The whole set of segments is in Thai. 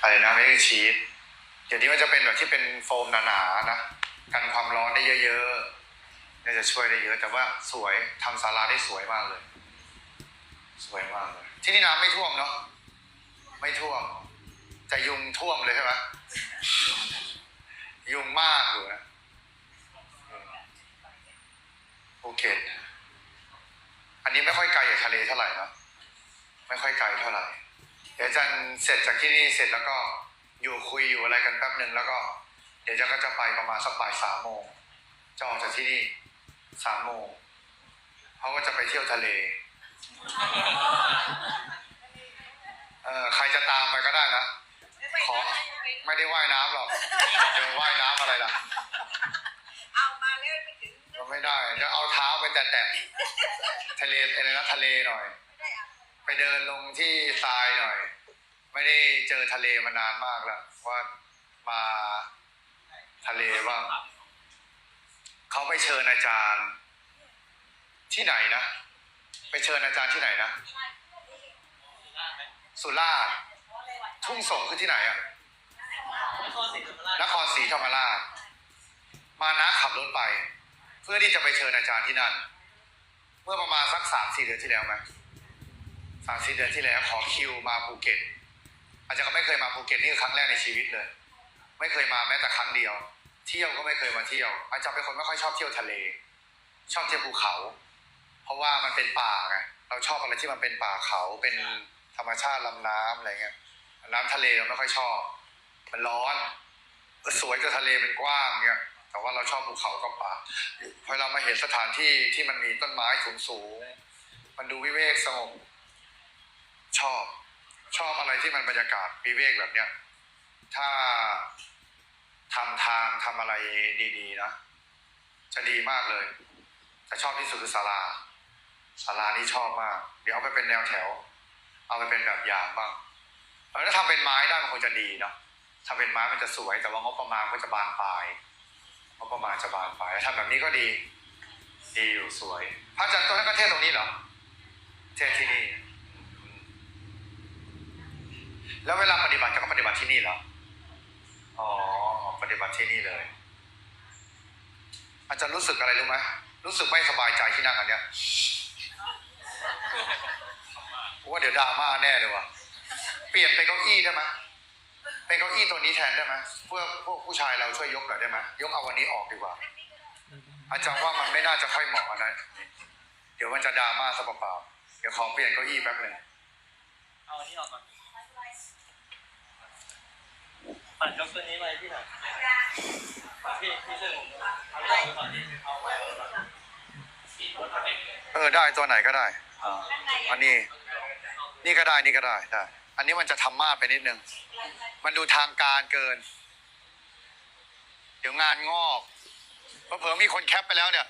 อะไรนะไม่ได้ชีสเดี๋ยวนี้มันจะเป็นแบบที่เป็นโฟมหนาๆนะกันความร้อนได้เยอะๆน่าจะช่วยได้เยอะ แต่ว่าสวยทำศาลาได้สวยมากเลย สวยมากเลย ที่นี่น้ำไม่ท่วมเนาะไม่ท่วมแต่ยุงท่วมเลยใช่ไหมยุงมากอยู่นะอืมภูเก็ตอันนี้ไม่ค่อยไกลจากทะเลเท่าไหร่นะไม่ค่อยไกลเท่าไหร่ เดี๋ยวอาจันเสร็จจากที่นี่เสร็จแล้วก็อยู่คุยอยู่อะไรกันแป๊บหนึ่งแล้วก็ เดี๋ยวอาจันก็จะไปประมาณสักบ่ายสามโมงจะออกจากที่นี่สามโมงเขาก็จะไปเที่ยวทะเลเออใครจะตามไปก็ได้นะขอไม่ได้ว่ายน้ำหรอกเดี๋ยวว่ายน้ำอะไรล่ะเอามาแล้วไปถึงก็ไม่ได้จะเอาเท้าไปแตะๆทะเลอะไรนะทะเลหน่อย ไปเดินลงที่ทรายหน่อย ไม่ได้เจอทะเลมานานมากแล้วว่ามาทะเลบ้างเขาไปเชิญอาจารย์ ที่ไหนนะ ไปเชิญอาจารย์ที่ไหนนะ สุราษฎร์ทุ่งสงคือที่ไหนอะนครศรีธรรมราช มานะขับรถไป เพื่อที่จะไปเชิญอาจารย์ที่นั่น เมื่อประมาณสักสามสี่เดือนที่แล้วไหม สามสี่เดือนที่แล้วขอคิวมาภูเก็ต อาจจะก็ไม่เคยมาภูเก็ตนี่คือครั้งแรกในชีวิตเลย ไม่เคยมาแม้แต่ครั้งเดียว เที่ยวก็ไม่เคยมาเที่ยว อาจารย์เป็นคนไม่ค่อยชอบเที่ยวทะเล ชอบเที่ยวภูเขา เพราะว่ามันเป็นป่าไงเราชอบอะไรที่มันเป็นป่าเขาเป็นธรรมชาติลำน้ำอะไรเงี้ยน้ำทะเลเราไม่ค่อยชอบ มันร้อนสวยกับทะเลเป็นกว้างเงี้ยแต่ว่าเราชอบภูเขากับป่าพอเรามาเห็นสถานที่ที่มันมีต้นไม้สูงสูงมันดูวิเวกสงบ ชอบ ชอบอะไรที่มันบรรยากาศวิเวกแบบเนี้ย ถ้าทำทางทำอะไรดีๆนะจะดีมากเลยแต่ชอบที่สุดคือศาลาศาลานี่ชอบมาก เดี๋ยวเอาไปเป็นแนวแถว เอาไปเป็นแบบอย่างบ้างเออถ้าทำเป็นไม้ได้มันคงจะดีเนาะทำเป็นไม้มันจะสวย แต่ว่างบประมาณก็จะบานปลายงบประมาณจะบานปลายทำแบบนี้ก็ดี ดีอยู่สวย พระอาจารย์ตัวนั้นก็เทศตรงนี้เหรอ เทศที่นี่อืม แล้วเวลาปฏิบัติจะก็ปฏิบัติที่นี่เหรอ อ๋อ ปฏิบัติที่นี่เลย อาจารย์รู้สึกอะไรรู้ไหมรู้สึกไม่สบายใจที่นั่งอันเนี้ยว่าเดี๋ยวดราม่าแน่เลยว่ะ เปลี่ยนเป็นเก้าอี้ได้ไหมเป็นเก้าอี้ตัวนี้แทนได้ไหมเพื่อพวกผู้ชายเราช่วยยกหน่อยได้ไหมยกเอาวันนี้ออกดีกว่า อาจารย์ว่ามันไม่น่าจะค่อยเหมาะนะเดี๋ยวมันจะดราม่าซะเปล่าๆเดี๋ยวขอเปลี่ยนเก้าอี้แป๊บหนึ่งเอาอันนี้ออกก่อน ปั่นยกตัวนี้ไปที่ไหนพี่พี่ช่วยผมเอาเรื่องไปก่อนดิเอาไว้ก่อนเออได้ตัวไหนก็ได้อ่าอันนี้ นี่ก็ได้นี่ก็ได้ได้ อันนี้มันจะทำมาดไปนิดนึง มันดูทางการเกิน เดี๋ยวงานงอกเผลอๆมีคนแคปไปแล้วเนี่ย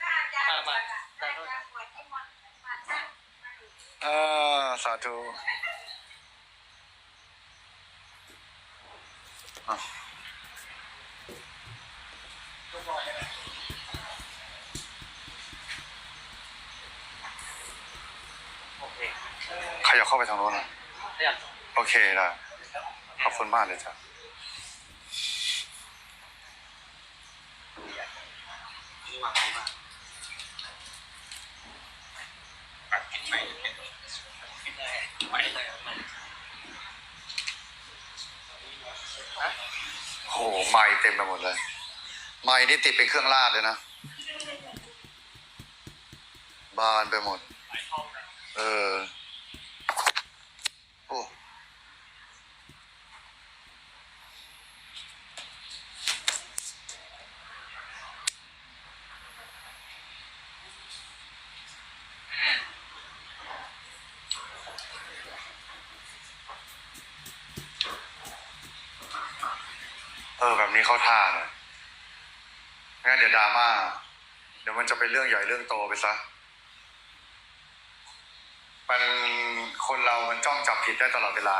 ถ้าอาจารย์ปวดอะถ้าอาจารย์ปวดที่มันมาช่างมาอยู่เออสาธุ ใครอยากเข้าไปทางโน้นอะโอเคได้ขอบคุณมากเลยจ้ะหวังดีมากปัดกินไปกินเลยไปเลย โอ้โหไม่เต็มไปหมดเลย ไม่นี่ติดเป็นเครื่องลาดเลยนะ บานไปหมด เออโอ้ นี้เข้าท่าเลยงั้นเดี๋ยวดราม่า เดี๋ยวมันจะเป็นเรื่องใหญ่เรื่องโตไปซะ มันคนเรามันจ้องจับผิดได้ตลอดเวลา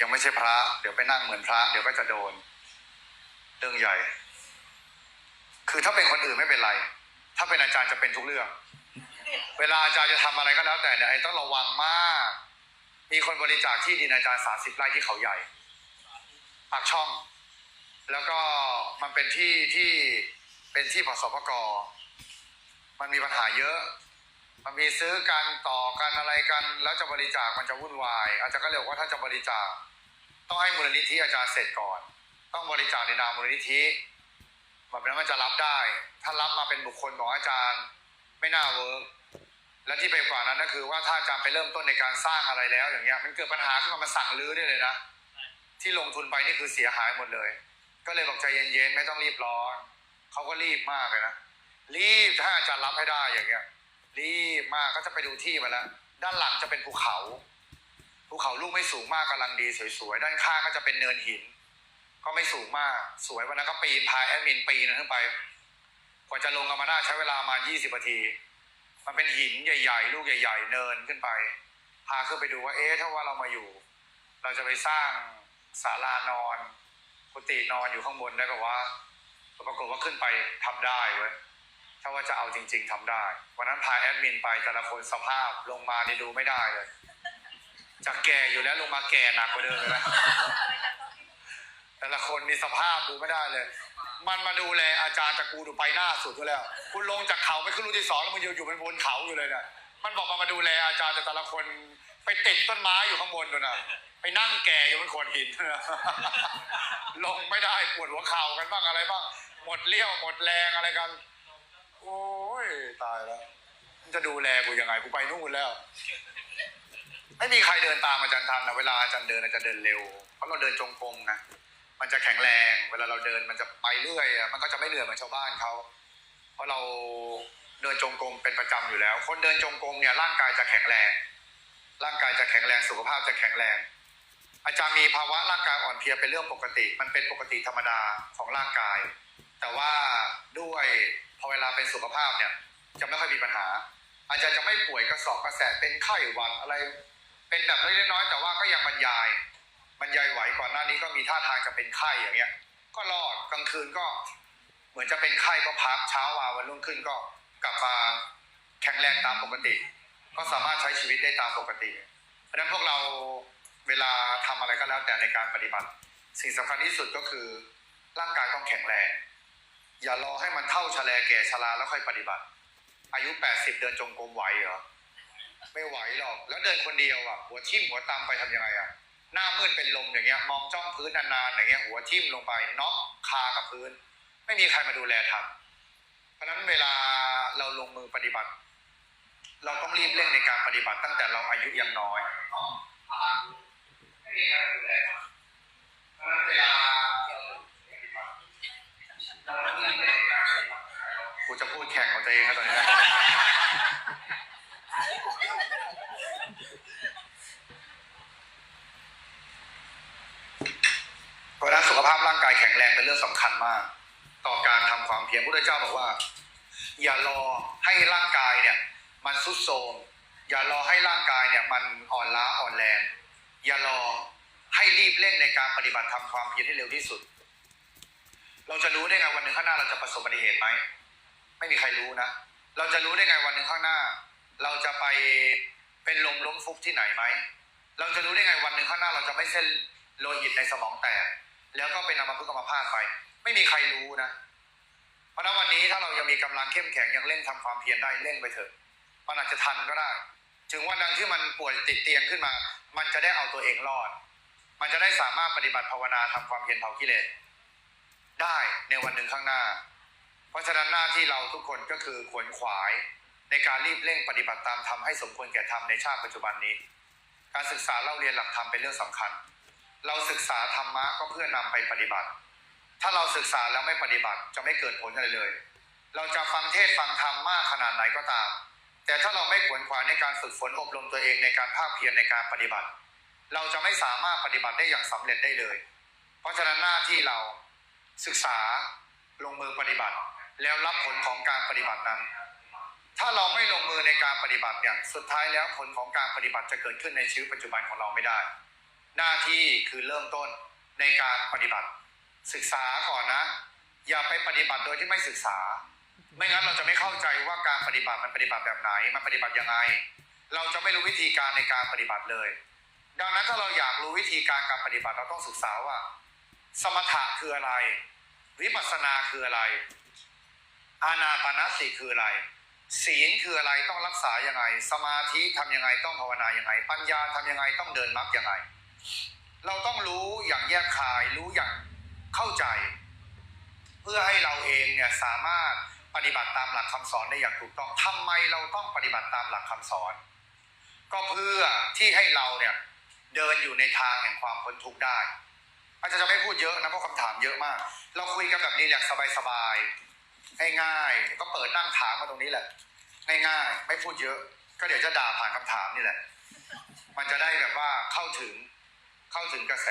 ยังไม่ใช่พระ เดี๋ยวไปนั่งเหมือนพระ เดี๋ยวก็จะโดน เรื่องใหญ่ คือถ้าเป็นคนอื่นไม่เป็นไร ถ้าเป็นอาจารย์จะเป็นทุกเรื่อง เวลาอาจารย์จะทำอะไรก็แล้วแต่เนี่ยไอ้ต้องระวังมากมมีคนบริจาคที่ดินอาจารย์สาสิบไร่ที่เขาใหญ่ปากช่อง แล้วก็มันเป็นที่ที่เป็นที่พสพกมันมีปัญหาเยอะ มันมีซื้อกันต่อกันอะไรกัน แล้วจะบริจาคมันจะวุ่นวาย อาจารย์ก็เลยบอกว่าถ้าจะบริจาค ต้องให้มูลนิธิอาจารย์เสร็จก่อน ต้องบริจาคในนามมูลนิธิแบบนั้นมันจะรับได้ ถ้ารับมาเป็นบุคคลของอาจารย์ ไม่น่าเวิร์กและที่ไปกว่านั้นก็คือว่าถ้าอาจารย์ไปเริ่มต้นในการสร้างอะไรแล้ว อย่างเงี้ย มันเกิดปัญหาขึ้นมามันสั่งรื้อได้เลยนะ ที่ลงทุนไปนี่คือเสียหายหมดเลย ก็เลยบอกใจเย็นๆไม่ต้องรีบร้อนเขาก็รีบมากเลยนะรีบถ้าอาจารย์รับให้ได้อย่างเงี้ย รีบมากก็จะไปดูที่มาแล้วด้านหลังจะเป็นภูเขาภูเขาลูกไม่สูงมากกำลังดีสวยๆด้านข้างก็จะเป็นเนินหิน ก็ไม่สูงมากสวยวันนั้นก็ปีนพายแอดมินปีนขึ้นไปกว่าจะลงกันมาได้ใช้เวลามา 20นาที มันเป็นหินใหญ่ ๆ ลูกใหญ่ ๆ เนินขึ้นไป พาขึ้นไปดูว่าเอ๊ะถ้าว่าเรามาอยู่ เราจะไปสร้างศาลานอนินอนอยู่ข้างบนได้แบบว่าปรากฏว่าขึ้นไปทำได้เว้ยถ้าว่าจะเอาจริง ๆทำได้วันนั้นพาแอดมินไปแต่ละคนสภาพลงมานี่ดูไม่ได้เลยจากแก่อยู่แล้วลงมาแก่หนักกว่าเดิมเลยนะแต่ละคนมีสภาพดูไม่ได้เลย มันมาดูแลอาจารย์จากกูดูไปหน้าสุดอยู่แล้ว คุณลงจากเขาไปขึ้นรุ่นที่สองแล้วมันอยู่อยู่เป็นบนเขาอยู่เลยนะมันบอกมามาดูแลอาจารย์แต่แต่ละคน ไปติดต้นไม้อยู่ข้างบนด้วยนะไปนั่งแก่อยู่บนโขดหินนะลงไม่ได้ปวดหัวเข่ากันบ้างอะไรบ้าง หมดเลี้ยวหมดแรงอะไรกัน โอ้ยตายแล้วมันจะดูแลกูยังไงกูไปนู่นแล้ว ไม่มีใครเดินตามอาจารย์ทันนะเวลาอาจารย์เดินอาจารย์เดินเร็วเพราะเราเดินจงกรมนะมันจะแข็งแรง เวลาเราเดินมันจะไปเรื่อยอะมันก็จะไม่เหนื่อยเหมือนชาวบ้านเขาเพราะเราเดินจงกรมเป็นประจำอยู่แล้ว คนเดินจงกรมเนี่ยร่างกายจะแข็งแรง ร่างกายจะแข็งแรงสุขภาพจะแข็งแรง อาจารย์มีภาวะร่างกายอ่อนเพลียเป็นเรื่องปกติ มันเป็นปกติธรรมดาของร่างกาย แต่ว่าด้วยพอเวลาเป็นสุขภาพเนี่ยจะไม่ค่อยมีปัญหา อาจจะจะไม่ป่วยกระสอบกระแสเป็นไข้หวัดอะไร เป็นแบบเล็กน้อยแต่ว่าก็ยังบรรยายบรรยายไหวก่อนหน้านี้ก็มีท่าทางจะเป็นไข้อย่างเงี้ย ก็รอดกลางคืนก็เหมือนจะเป็นไข้ก็พักเช้ามาวันรุ่งขึ้นก็กลับมาแข็งแรงตามปกติ ก็สามารถใช้ชีวิตได้ตามปกติ เพราะฉะนั้นพวกเราเวลาทำอะไรก็แล้วแต่ในการปฏิบัติ สิ่งสำคัญที่สุดก็คือร่างกายต้องแข็งแรง อย่ารอให้มันเท่าชะแลแก่ชราแล้วค่อยปฏิบัติ อายุ 80 เดินจงกรมไหวเหรอไม่ไหวหรอก แล้วเดินคนเดียวอะ หัวทิ่มหัวตามไปทำยังไงอะ หน้ามืดเป็นลมอย่างเงี้ย มองจ้องพื้นนานๆอย่างเงี้ย หัวทิ่มลงไปน็อกคากับพื้น ไม่มีใครมาดูแลทันเพราะนั้นเวลาเราลงมือปฏิบัติ เราต้องรีบเร่งในการปฏิบัติตั้งแต่เราอายุยังน้อยครมาดูแลเพราะฉะนั้นเวลาเราลงมือปฏิบัติเราต้องรีบเร่งในการปฏิบัติกูจะพูดแข่งกับตัวเองแล้วตอนนี้นะเพราะฉะนั้นสุขภาพร่างกายแข็งแรงเป็นเรื่องสำคัญมาก ต่อการทำความเพียรพระพุทธเจ้าบอกว่า อย่ารอให้ร่างกายเนี่ย มันสุดโทมอย่ารอให้ร่างกายเนี่ยมันอ่อนล้าอ่อนแรง อย่ารอให้รีบเร่งในการปฏิบัติทำความเพียรให้เร็วที่สุด เราจะรู้ได้ไงวันหนึ่งข้างหน้าเราจะประสบอุบัติเหตุไหมไม่มีใครรู้นะ เราจะรู้ได้ไงวันหนึ่งข้างหน้า เราจะไปเป็นลมล้มฟุบที่ไหนไหมเราจะรู้ได้ไงวันหนึ่งข้างหน้า เราจะไม่เส้นโลหิตในสมองแตกแล้วก็เป็นอัมพฤกษ์อัมพาตไป ไม่มีใครรู้นะ เพราะฉะนั้นวันนี้ถ้าเรายังมีกำลังเข้มแข็งยังเร่งทำความเพียรได้เร่งไปเถอะ มันอาจจะทันก็ได้ ถึงวันนั้นที่มันป่วยติดเตียงขึ้นมา มันจะได้เอาตัวเองรอด มันจะได้สามารถปฏิบัติภาวนาทำความเพียรเผากิเลสได้ในวันหนึ่งข้างหน้า เพราะฉะนั้นหน้าที่เราทุกคนก็คือขวนขวายในการรีบเร่งปฏิบัติตามธรรมให้สมควรแก่ธรรมในชาติปัจจุบันนี้ การศึกษาเล่าเรียนหลักธรรมเป็นเรื่องสำคัญ เราศึกษาธรรมะก็เพื่อนำไปปฏิบัติ ถ้าเราศึกษาแล้วไม่ปฏิบัติจะไม่เกิดผลอะไรเลย เราจะฟังเทศน์ฟังธรรมมากขนาดไหนก็ตาม แต่ถ้าเราไม่ขวนขวายในการฝึกฝนอบรมตัวเองในการภาคเพียรในการปฏิบัติ เราจะไม่สามารถปฏิบัติได้อย่างสำเร็จได้เลย เพราะฉะนั้นหน้าที่เราศึกษาลงมือปฏิบัติ แล้วรับผลของการปฏิบัตินั้น ถ้าเราไม่ลงมือในการปฏิบัติเนี่ยสุดท้ายแล้วผลของการปฏิบัติจะเกิดขึ้นในชีวิตปัจจุบันของเราไม่ได้ หน้าที่คือเริ่มต้นในการปฏิบัติ ศึกษาก่อนนะ อย่าไปปฏิบัติโดยที่ไม่ศึกษา ไม่งั้นเราจะไม่เข้าใจว่าการปฏิบัติมันปฏิบัติแบบไหน มันปฏิบัติยังไง เราจะไม่รู้วิธีการในการปฏิบัติเลย ดังนั้นถ้าเราอยากรู้วิธีการการปฏิบัติเราต้องศึกษาว่า สมถะคืออะไร วิปัสสนาคืออะไร อานาปาสติคืออะไร ศีลคืออะไรต้องรักษายังไง สมาธิทำยังไงต้องภาวนายังไง ปัญญาทำยังไงต้องเดินมรรคยังไง เราต้องรู้อย่างแยกคายรู้อย่างเข้าใจ เพื่อให้เราเองเนี่ยสามารถ ปฏิบัติตามหลักคำสอนได้อย่างถูกต้องทำไมเราต้องปฏิบัติตามหลักคำสอน ก็เพื่อที่ให้เราเนี่ยเดินอยู่ในทางแห่งความพ้นทุกข์ได้ อาจารย์จะไม่พูดเยอะนะเพราะคำถามเยอะมาก เราคุยกันแบบรีแหลกซ์สบายๆง่ายๆก็เปิดนั่งถามมาตรงนี้แหละง่ายๆไม่พูดเยอะ ก็เดี๋ยวจะด่าผ่านคำถามนี่แหละ มันจะได้แบบว่าเข้าถึงเข้าถึงกระแส